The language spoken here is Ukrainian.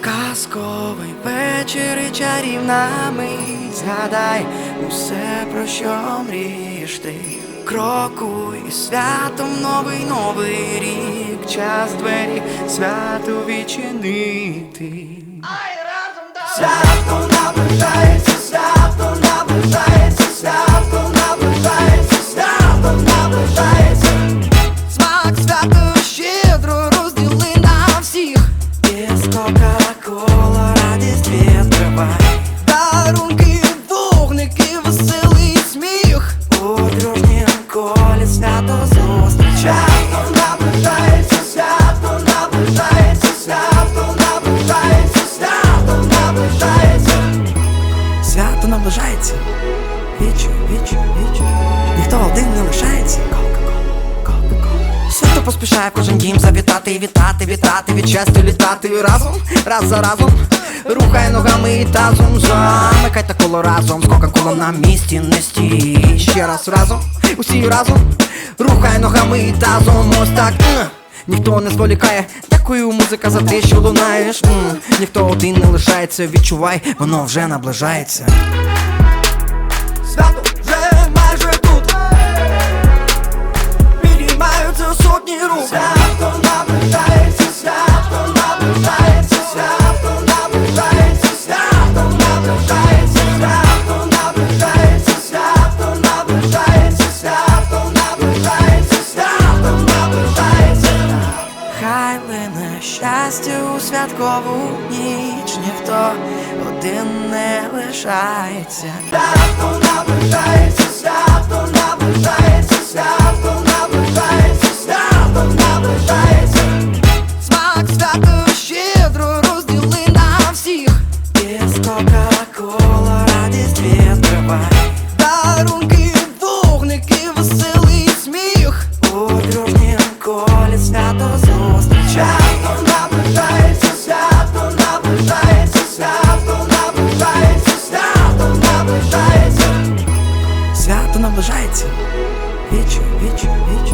Казковий вечір і чарівна мить. Згадай усе, про що мрієш ти. Крокуй святом новий новий рік. Час двері свято відчинити. Свято наближається, Дарунки, вогники, веселий сміх. У дружнім колі свято зустрічай. Наближається, свято наближається, свято наближається, свято наближається. Свято наближається. Вічу, вічу, вічу Ніхто один не лишається. Свято поспішає в кожен дім завітати вітати, вітати, від щастя літати. Разом, раз за разом Рухай ногами і тазом, замикайте коло разом. З кока-колом на місці не стій. Ще раз разом, усі разом. Рухай ногами і тазом, ось так. Ніхто не зволікає, дякую, музика за те, що лунаєш. Ніхто один не лишається, відчувай, воно вже наближається. Свято вже майже тут. Підіймаються сотні рук щастя у святкову ніч, ніхто один не лишається. Свято наближається, свято наближається, свято наближається, свято наближається. Смак свято щедро розділи на всіх. Без Кока-Кола радість відкривай. Наближається. Вічу, вічу, вічу.